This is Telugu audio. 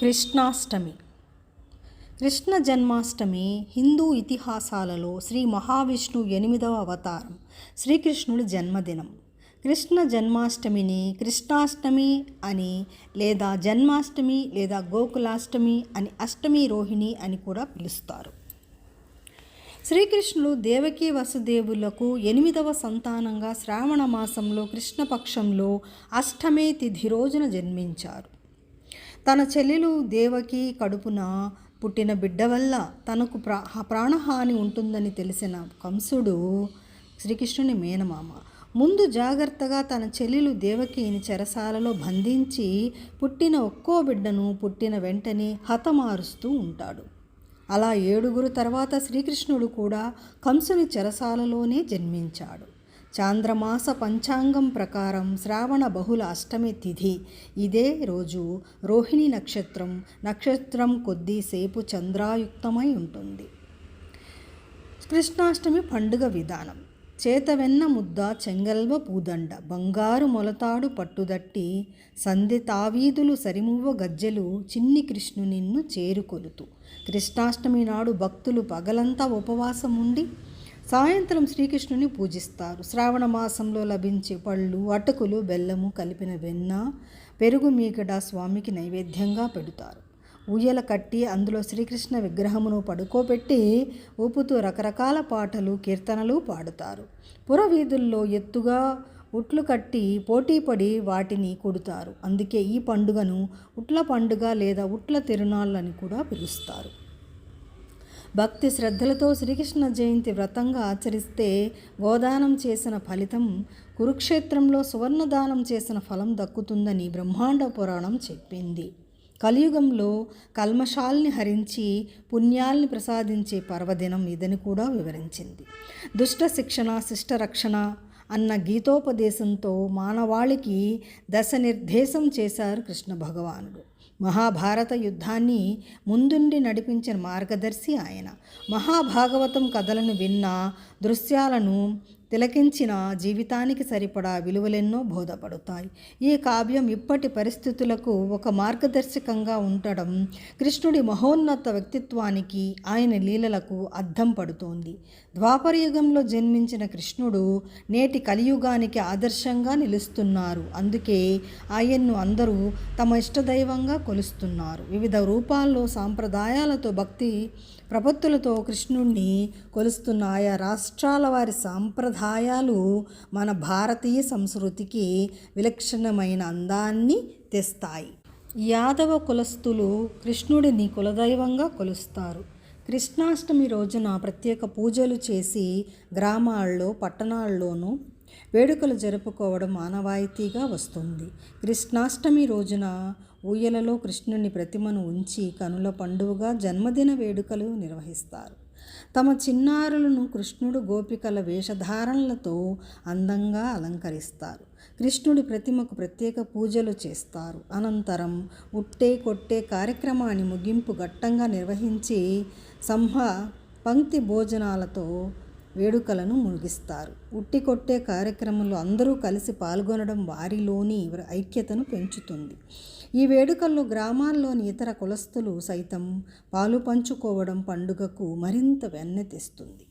కృష్ణాష్టమి. కృష్ణ జన్మాష్టమి హిందూ ఇతిహాసాలలో శ్రీ మహావిష్ణు ఎనిమిదవ అవతారం శ్రీకృష్ణుడి జన్మదినం. కృష్ణ జన్మాష్టమిని కృష్ణాష్టమి అని లేదా జన్మాష్టమి లేదా గోకులాష్టమి అని అష్టమి రోహిణి అని కూడా పిలుస్తారు. శ్రీకృష్ణుడు దేవకీ వసుదేవులకు ఎనిమిదవ సంతానంగా శ్రావణ మాసంలో కృష్ణపక్షంలో అష్టమే తిథి రోజున జన్మించారు. తన చెల్లెలు దేవకి కడుపున పుట్టిన బిడ్డ వల్ల తనకు ప్రా ప్రాణహాని ఉంటుందని తెలిసిన కంసుడు శ్రీకృష్ణుని మేనమామ ముందు జాగ్రత్తగా తన చెల్లెలు దేవకిని చెరసాలలో బంధించి పుట్టిన ఒక్కో బిడ్డను పుట్టిన వెంటనే హతమారుస్తూ ఉంటాడు. అలా ఏడుగురు తర్వాత శ్రీకృష్ణుడు కూడా కంసుని చెరసాలలోనే జన్మించాడు. చాంద్రమాస పంచాంగం ప్రకారం శ్రావణ బహుళ అష్టమి తిథి. ఇదే రోజు రోహిణి నక్షత్రం నక్షత్రం కొద్దిసేపు చంద్రాయుక్తమై ఉంటుంది. కృష్ణాష్టమి పండుగ విధానం. చేతవెన్న ముద్ద చెంగల్వ పూదండ బంగారు మొలతాడు పట్టుదట్టి సంధి తావీదులు సరిమువ్వ గజ్జెలు చిన్ని కృష్ణు నిన్ను చేరుకొలుతూ. కృష్ణాష్టమి నాడు భక్తులు పగలంతా ఉపవాసం ఉండి సాయంత్రం శ్రీకృష్ణుని పూజిస్తారు. శ్రావణ మాసంలో లభించే పళ్ళు అటుకులు బెల్లము కలిపిన వెన్న పెరుగు మీకడ స్వామికి నైవేద్యంగా పెడతారు. ఊయల కట్టి అందులో శ్రీకృష్ణ విగ్రహమును పడుకోబెట్టి ఊపుతూ రకరకాల పాటలు కీర్తనలు పాడుతారు. పురవీధుల్లో ఎత్తుగా ఉట్లు కట్టి పోటీపడి వాటిని కొడుతారు. అందుకే ఈ పండుగను ఉట్ల పండుగ లేదా ఉట్ల తిరునాళ్ళని కూడా పిలుస్తారు. భక్తి శ్రద్ధలతో శ్రీకృష్ణ జయంతి వ్రతంగా ఆచరిస్తే గోదానం చేసిన ఫలితం కురుక్షేత్రంలో సువర్ణదానం చేసిన ఫలం దక్కుతుందని బ్రహ్మాండ పురాణం చెప్పింది. కలియుగంలో కల్మషాల్ని హరించి పుణ్యాల్ని ప్రసాదించే పర్వదినం ఇదని కూడా వివరించింది. దుష్ట శిక్షణ శిష్ట రక్షణ అన్న గీతోపదేశంతో మానవాళికి దశ నిర్దేశం చేశారు కృష్ణ భగవానుడు. మహాభారత యుద్ధాన్ని ముందుండి నడిపించిన మార్గదర్శి ఆయన. మహాభాగవతం కథలను విన్న దృశ్యాలను తిలకించిన జీవితానికి సరిపడా విలువలెన్నో బోధపడతాయి. ఈ కావ్యం ఇప్పటి పరిస్థితులకు ఒక మార్గదర్శకంగా ఉండడం కృష్ణుడి మహోన్నత వ్యక్తిత్వానికి ఆయన లీలలకు అద్దం పడుతోంది. ద్వాపరయుగంలో జన్మించిన కృష్ణుడు నేటి కలియుగానికి ఆదర్శంగా నిలుస్తున్నారు. అందుకే ఆయన్ను అందరూ తమ ఇష్టదైవంగా కొలుస్తున్నారు. వివిధ రూపాల్లో సాంప్రదాయాలతో భక్తి ప్రపత్తులతో కృష్ణుణ్ణి కొలుస్తున్న ఆయా రాష్ట్రాల వారి సాంప్రదాయ సంప్రదాయాలు మన భారతీయ సంస్కృతికి విలక్షణమైన అందాన్ని తెస్తాయి. యాదవ కులస్థులు కృష్ణుడిని కులదైవంగా కొలుస్తారు. కృష్ణాష్టమి రోజున ప్రత్యేక పూజలు చేసి గ్రామాల్లో పట్టణాల్లోనూ వేడుకలు జరుపుకోవడం ఆనవాయితీగా వస్తుంది. కృష్ణాష్టమి రోజున ఊయలలో కృష్ణుని ప్రతిమను ఉంచి కనుల పండుగగా జన్మదిన వేడుకలు నిర్వహిస్తారు. తమ చిన్నారులను కృష్ణుడు గోపికల వేషధారణలతో అందంగా అలంకరిస్తారు. కృష్ణుడి ప్రతిమకు ప్రత్యేక పూజలు చేస్తారు. అనంతరం ఉట్టే కొట్టే కార్యక్రమాన్ని ముగింపు ఘట్టంగా నిర్వహించి సంహ పంక్తి భోజనాలతో వేడుకలను ముగిస్తారు. ఉట్టి కొట్టే కార్యక్రమంలో అందరూ కలిసి పాల్గొనడం వారిలోని ఐక్యతను పెంచుతుంది. ఈ వేడుకల్లో గ్రామాల్లోని ఇతర కులస్తులు సైతం పాలు పంచుకోవడం పండుగకు మరింత వెన్నె తెస్తుంది.